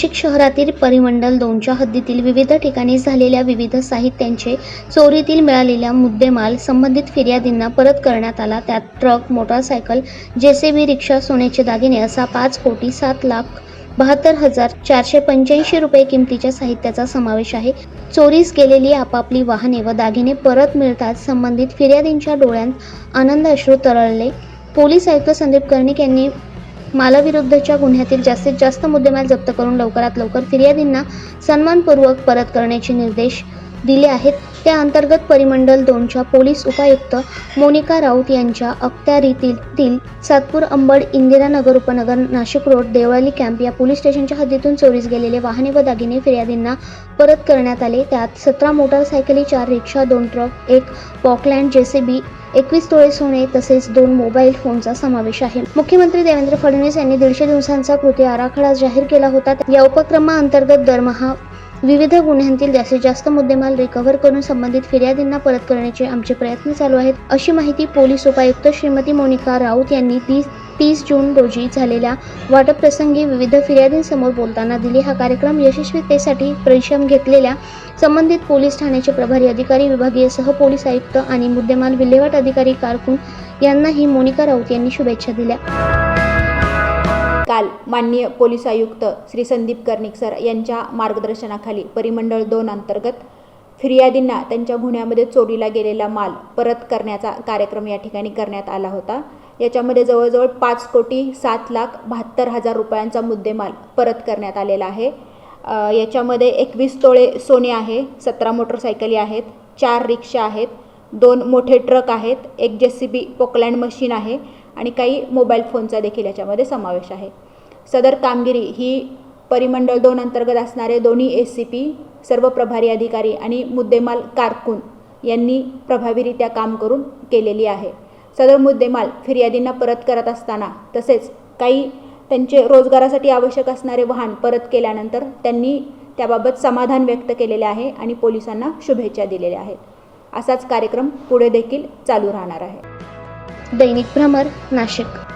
नाशिक शहरातील परिमंडल दोनच्या हद्दीतील विविध ठिकाणी झालेल्या विविध साहित्यांचे चोरीतील मिळालेल्या मुद्देमाल संबंधित फिर्यादींना परत करण्यात आला. त्यात ट्रक मोटारसायकल जेसीबी रिक्षा सोन्याचे दागिने असा पाच कोटी सात लाख बहात्तर हजार चारशे पंच्याऐंशी रुपये किमतीच्या साहित्याचा समावेश आहे. चोरीस गेलेली आपापली वाहने व दागिने परत मिळताच संबंधित फिर्यादींच्या डोळ्यांत आनंद अश्रू तरळले. पोलीस आयुक्त संदीप कर्णिक यांनी मालाविरुद्धच्या गुन्ह्यातील जास्तीत जास्त मुद्देमाल जप्त करून लवकरात लवकर फिर्यादींना सन्मानपूर्वक परत करण्याचे निर्देश दिले आहेत. त्या अंतर्गत परिमंडल दोनच्या पोलीस उपायुक्त मोनिका राऊत यांच्या अखत्यारीतील सातपूर अंबड इंदिरानगर उपनगर नाशिक रोड देवळाली कॅम्प या पोलीस स्टेशनच्या हद्दीतून चोरीस गेलेले वाहने व दागिने फिर्यादींना परत करण्यात आले. त्यात सतरा मोटारसायकली चार रिक्षा दोन ट्रक एक पॉकलँड जेसीबी एकवीस तोळे सोने तसेच दोन मोबाईल फोनचा समावेश आहे. मुख्यमंत्री देवेंद्र फडणवीस यांनी दीडशे दिवसांचा कृती आराखडा जाहीर केला होता. या उपक्रमाअंतर्गत दरमहा विविध गुन्ह्यांतील जास्तीत जास्त मुद्देमाल रिकव्हर करून संबंधित फिर्यादींना परत करण्याचे आमचे प्रयत्न चालू आहेत. अशी माहिती पोलीस उपायुक्त श्रीमती मोनिका राऊत यांनी तीस तीस जून रोजी झालेल्या वाटपप्रसंगी विविध फिर्यादींसमोर बोलताना दिली. हा कार्यक्रम यशस्वीतेसाठी परिश्रम घेतलेल्या संबंधित पोलीस ठाण्याचे प्रभारी अधिकारी विभागीय सहपोलीस आयुक्त आणि मुद्देमाल विल्हेवाट अधिकारी कारकून यांनाही मोनिका राऊत यांनी शुभेच्छा दिल्या. काल माननीय पोलीस आयुक्त श्री संदीप कर्णिक सर यांच्या मार्गदर्शनाखाली परिमंडळ दोन अंतर्गत फिर्यादींना त्यांच्या गुन्ह्यामध्ये चोरीला गेलेला माल परत करण्याचा कार्यक्रम या ठिकाणी करण्यात आला होता. याच्यामध्ये जवळजवळ पाच कोटी सात लाख बहात्तर हजार रुपयांचा मुद्देमाल परत करण्यात आलेला आहे. याच्यामध्ये एकवीस तोळे सोने आहे सतरा मोटरसायकली आहेत चार रिक्षा आहेत दोन मोठे ट्रक आहेत एक जे सी बी पोकलँड मशीन आहे आणि काही मोबाईल फोनचा देखील याच्यामध्ये समावेश आहे. सदर कामगिरी ही परिमंडळ दोन अंतर्गत असणारे दोन्ही एस सी पी सर्व प्रभारी अधिकारी आणि मुद्देमाल कारकून यांनी प्रभावीरित्या काम करून केलेली आहे. सदर मुद्देमाल फिर्यादींना परत करत असताना तसेच काही त्यांचे रोजगारासाठी आवश्यक असणारे वाहन परत केल्यानंतर त्यांनी त्याबाबत समाधान व्यक्त केलेले आहे आणि पोलिसांना शुभेच्छा दिलेल्या आहेत. असाच कार्यक्रम पुढे देखील चालू राहणार आहे. दैनिक भ्रमर नाशिक.